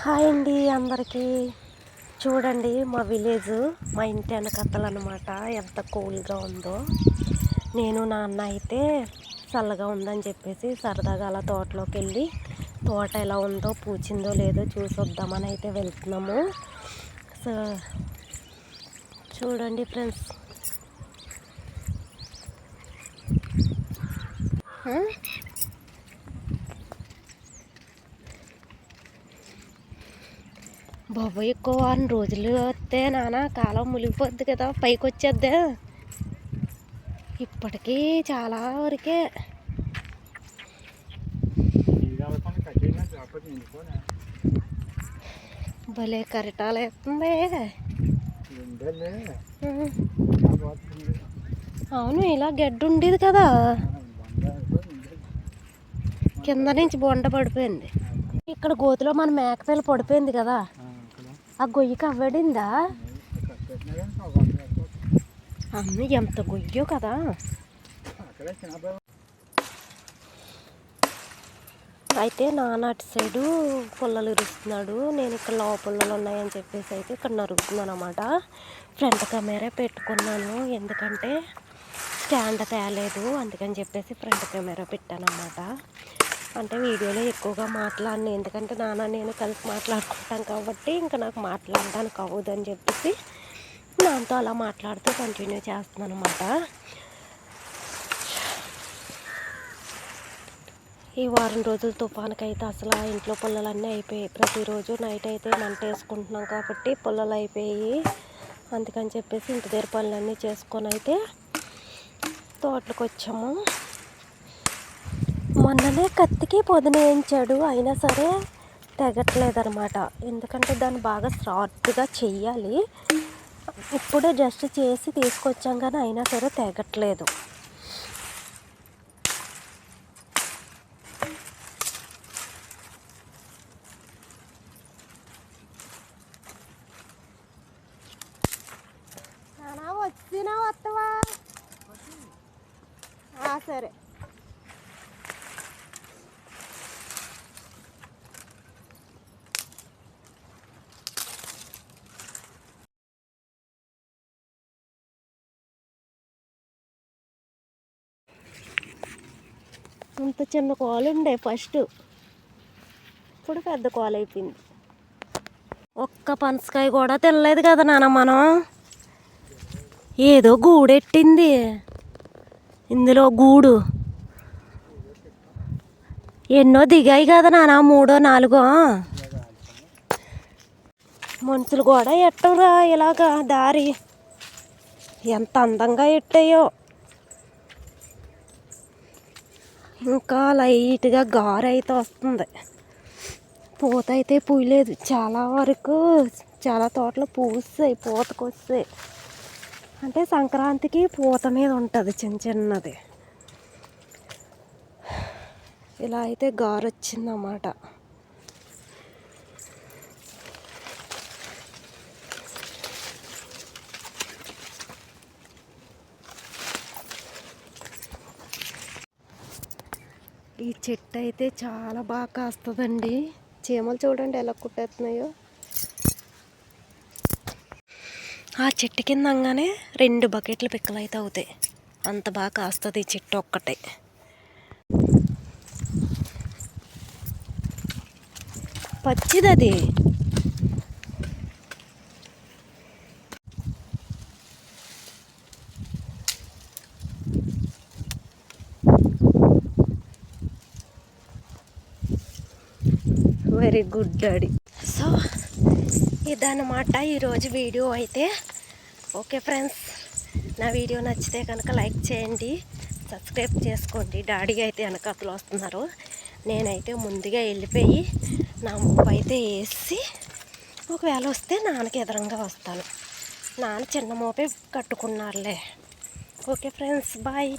Hi అండి అందరికీ. చూడండి మా విలేజ్ మా ఇంటి వెనకత్తలు అనమాట ఎంత కూల్గా ఉందో. నేను నాన్న అయితే చల్లగా ఉందని చెప్పేసి సరదాగా అలా తోటలోకి వెళ్ళి తోట ఎలా ఉందో పూచిందో లేదో చూసి వద్దామని అయితే వెళ్తున్నాము. సో చూడండి ఫ్రెండ్స్. బాబోయ్ ఎక్కువ వారం రోజులు వస్తే నాన్న కాలం మునిగిపోద్ది కదా పైకి వచ్చేద్దా ఇప్పటికీ చాలా వరకే. భలే కరిటాలు వేస్తుంది అవును ఇలా గడ్డి ఉండేది కదా. కింద నుంచి బొండ పడిపోయింది. ఇక్కడ గోతిలో మన మేకపిల్ల పడిపోయింది కదా. ఆ గొయ్యికి అవ్వడిందా? అమ్మ ఎంత గొయ్యో కదా. అయితే నాన్న అటు సైడు పుల్లలు ఇరుస్తున్నాడు. నేను ఇక్కడ లోపల పుల్లలు ఉన్నాయని చెప్పేసి అయితే ఇక్కడ నరుగుతున్నాను అనమాట ఫ్రంట్ కెమెరా పెట్టుకున్నాను. ఎందుకంటే స్టాండ్ తేలేదు. అందుకని చెప్పేసి ఫ్రంట్ కెమెరా పెట్టాను అనమాట అంటే వీడియోలో ఎక్కువగా మాట్లాడను ఎందుకంటే నాన్న నేను కలిసి మాట్లాడుకుంటాం కాబట్టి ఇంకా నాకు మాట్లాడడానికి అవ్వదని చెప్పేసి దాంతో అలా మాట్లాడుతూ కంటిన్యూ చేస్తున్నాను అనమాట ఈ వారం రోజులు తుఫానికి అయితే అసలు ఆ ఇంట్లో పుల్లలన్నీ అయిపోయాయి. ప్రతిరోజు నైట్ అయితే మంట వేసుకుంటున్నాం కాబట్టి పుల్లలు అయిపోయి అందుకని చెప్పేసి ఇంటి దగ్గర పనులన్నీ చేసుకొని అయితే తోటలకు వచ్చాము. మొన్ననే కత్తికి పొదన వేయించాడు. అయినా సరే తెగట్లేదనమాట ఎందుకంటే దాన్ని బాగా షార్ట్గా చెయ్యాలి. ఇప్పుడే జస్ట్ చేసి తీసుకొచ్చాం కానీ అయినా సరే తెగట్లేదు. వచ్చినా వస్తావా సరే. అంత చిన్న కోలు ఉండే ఫస్ట్ ఇప్పుడు పెద్ద కోలు అయిపోయింది. ఒక్క పనసకాయ కూడా తినలేదు కదా నాన్న మనం. ఏదో గూడెట్టింది. ఇందులో గూడు. ఎన్నో దిగాయి కదా నాన్న మూడో నాలుగో. మనుషులు కూడా ఎట్టరా ఇలాగా దారి. ఎంత అందంగా ఎట్టాయో. ఇంకా లైట్గా గారు అయితే వస్తుంది. పూత అయితే పూయలేదు. చాలా వరకు చాలా తోటలు పూస్తాయి పూతకు వస్తాయి. అంటే సంక్రాంతికి పూత మీద ఉంటుంది చిన్న చిన్నది. ఇలా అయితే గారు వచ్చిందన్నమాట ఈ చెట్టు అయితే చాలా బాగా కాస్తుందండి. చీమలు చూడండి ఎలా కుట్టేస్తున్నాయో. ఆ చెట్టు కిందంగానే రెండు బకెట్లు పిక్కలు అయితే అవుతాయి. అంత బాగా కాస్తుంది ఈ చెట్టు ఒక్కటే. పచ్చిది అది వెరీ గుడ్ డాడీ. సో ఇదన్నమాట ఈరోజు వీడియో అయితే. ఓకే ఫ్రెండ్స్ నా వీడియో నచ్చితే కనుక లైక్ చేయండి సబ్స్క్రైబ్ చేసుకోండి. డాడీ అయితే వెనకతలు వస్తున్నారు. నేనైతే ముందుగా వెళ్ళిపోయి నా ముప్పు అయితే వేసి ఒకవేళ వస్తే నాన్నకి ఎదురంగా వస్తాను. నాన్న చిన్న మోపే కట్టుకున్నారులే. Okay friends bye.